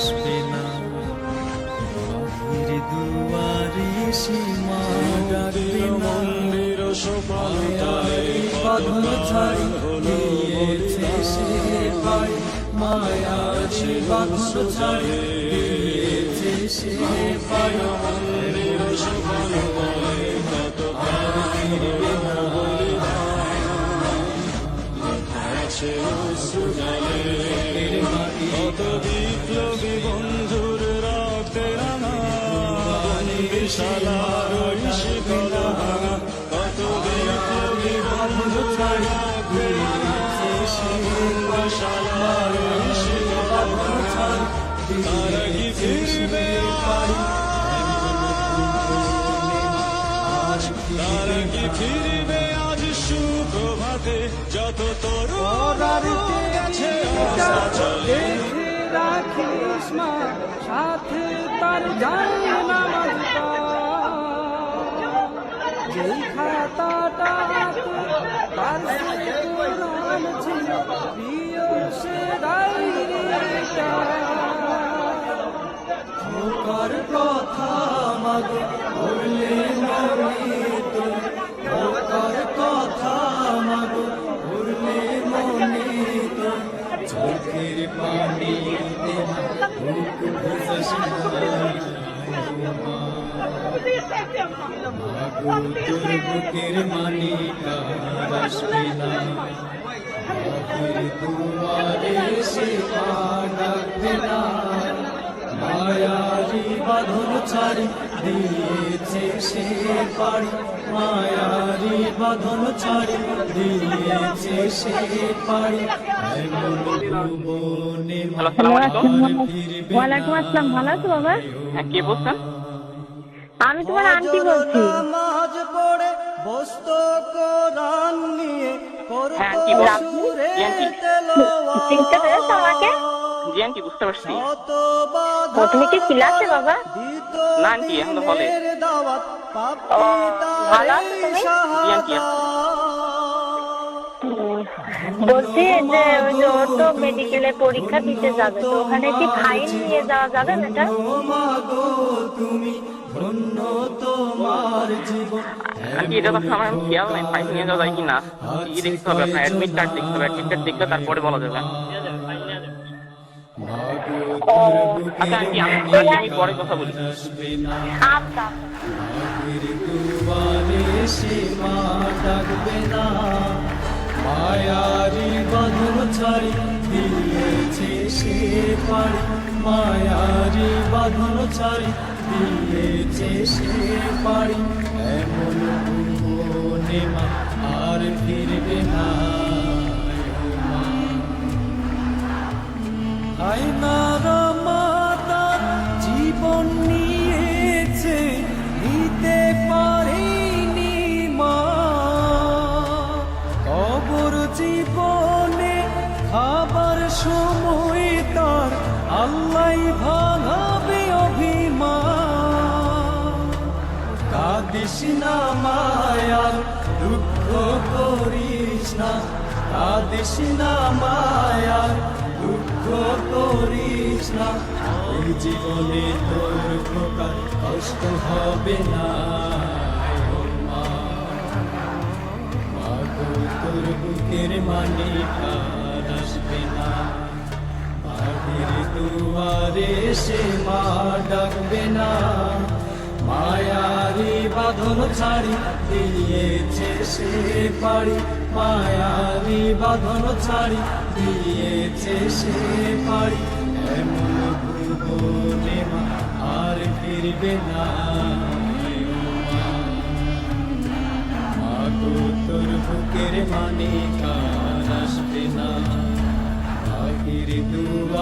আসবে না বাহির দুয়ারে সীমা ডাকবে না মন্দির সোপানটায় বাঁধন ছাড়ি দিয়েছে সে পাই। মায়াজি বাঁধন ছাড়ি দিয়েছে সে পাই। মন্দির সোপানটায় বন্ধুর রক্তে রাঙা বিশালার শিকলা ভাঙা কত বিপ্লবী বন্ধুর রক্তে বিশালার ওই ভাঙা তারা কি ফিরবে তারা কি ফিরবে আজ সুপ্রভাতে? যত আছে আশা চলে রাখিস মা সাথে তার জান নামাজটা যেই খাতাটা তার সে ছিল প্রিয় সে বুকের মানি বাহির দুয়ারে সে পা ডাকবে না মায়ারি বাঁধন ছাড়ি দিয়েছে সে পাড়ি। মায়ারি বাঁধন ছাড়ি দিয়েছে সে পাড়ি। ওয়ালাইকুম আসসালাম ভালো আছো বাবা? হ্যাঁ কে বলছেন? আমি তোমার আন্টি বলছি। নামাজ পড়ে বস্ত কোরআন নিয়ে হ্যাঁ, কি বল? আন্টি। বুঝতে পারছি। তুমি কি ক্লাসে বাবা? না আন্টি এখন হলে। ভালো আছো তুমি? জি আন্টি বলছি যে ওই যে ওর তো মেডিকেলে পরীক্ষা দিতে যাবে তো ওখানে কি ফাইল নিয়ে যাওয়া যাবে এটা তো আমার খেয়াল নাই ফাইল নিয়ে যাওয়া যায় কিনা। কি দেখতে হবে আপনার? অ্যাডমিট কার্ড দেখতে হবে অ্যাডমিট কার্ড দেখলে তারপরে বলা যাবে। আচ্ছা আন্টি পরে বলি না মায়ারি বাঁধন ছাড়ি দিয়েছে সে পাড়ি মায়ারি বাঁধন ছাড়ি দিয়েছে সে পাড়ি এমন মা আর ফিরবে না আইনার মাতা জীবন নিয়েছে, নিতে পারেনি মা। কবর খাবার সময় তার, আল্লাহ ভাঙাবে অভিমান। কাদিস না দুঃখ করিস না। কাদিস না মায়ার দুঃখ করিস না। জীবনে তোর প্রকার কষ্ট হবে না। মা। মা তোর বুকের মানে আসবে না। বাহির দুয়ারে সে মা ডাকবে না। মায়ারি বাঁধন ছাড়ি, দিয়েছে সে পাড়ি মায়ারি বাঁধন ছাড়ি, দিয়েছে সে পাড়ি এমন ভুবনে আর ফিরবে না। তোর বুকের মানে কার আসবে না। বাহির দুয়ার